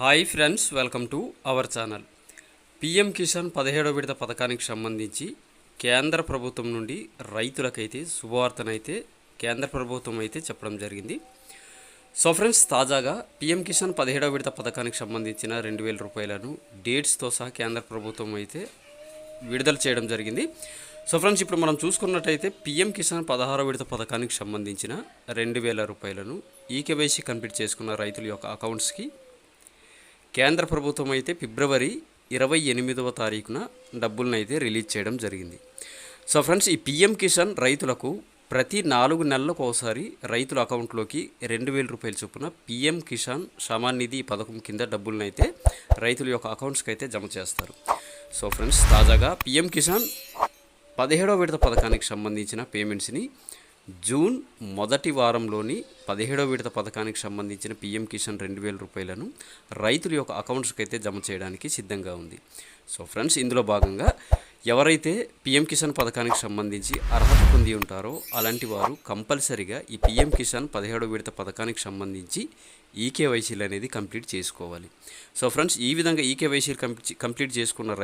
Hi friends welcome to our channel. PM Kisan పదిహేడో విడత పథకానికి సంబంధించి కేంద్ర ప్రభుత్వం నుండి రైతులకైతే శుభవార్తనైతే కేంద్ర ప్రభుత్వం అయితే చెప్పడం జరిగింది. సో ఫ్రెండ్స్ తాజాగా పిఎం కిసాన్ పదిహేడో విడత పథకానికి సంబంధించిన రెండు వేల రూపాయలను డేట్స్తో సహా కేంద్ర ప్రభుత్వం అయితే విడుదల చేయడం జరిగింది. సో ఫ్రెండ్స్ ఇప్పుడు మనం చూసుకున్నట్టయితే పిఎం కిసాన్ పదహారో విడత పథకానికి సంబంధించిన రెండు వేల రూపాయలను ఈకేవైసీ కంప్లీట్ చేసుకున్న రైతుల యొక్క అకౌంట్స్కి కేంద్ర ప్రభుత్వం అయితే ఫిబ్రవరి ఇరవై ఎనిమిదవ తారీఖున డబ్బులను అయితే రిలీజ్ చేయడం జరిగింది. సో ఫ్రెండ్స్ ఈ పిఎం కిసాన్ రైతులకు ప్రతి నాలుగు నెలలకు ఒకసారి రైతుల అకౌంట్లోకి రెండు వేల రూపాయల చొప్పున పిఎం కిసాన్ సమాన్ నిధి పథకం కింద డబ్బులను అయితే రైతుల యొక్క అకౌంట్స్కి అయితే జమ చేస్తారు. సో ఫ్రెండ్స్ తాజాగా పిఎం కిసాన్ పదిహేడవ విడత పథకానికి సంబంధించిన పేమెంట్స్ని జూన్ మొదటి వారంలోని పదిహేడవ విడత పథకానికి సంబంధించిన పిఎం కిసాన్ రెండు వేల రూపాయలను రైతుల యొక్క అకౌంట్స్కి అయితే జమ చేయడానికి సిద్ధంగా ఉంది. సో ఫ్రెండ్స్ ఇందులో భాగంగా ఎవరైతే పిఎం కిసాన్ పథకానికి సంబంధించి అర్హత పొంది ఉంటారో అలాంటి వారు కంపల్సరిగా ఈ పిఎం కిసాన్ పదిహేడవ విడత పథకానికి సంబంధించి ఈకేవైసీలు అనేది కంప్లీట్ చేసుకోవాలి. సో ఫ్రెండ్స్ ఈ విధంగా ఈకేవైసీలు కంప్లీట్ కంప్లీట్ చేసుకున్న రై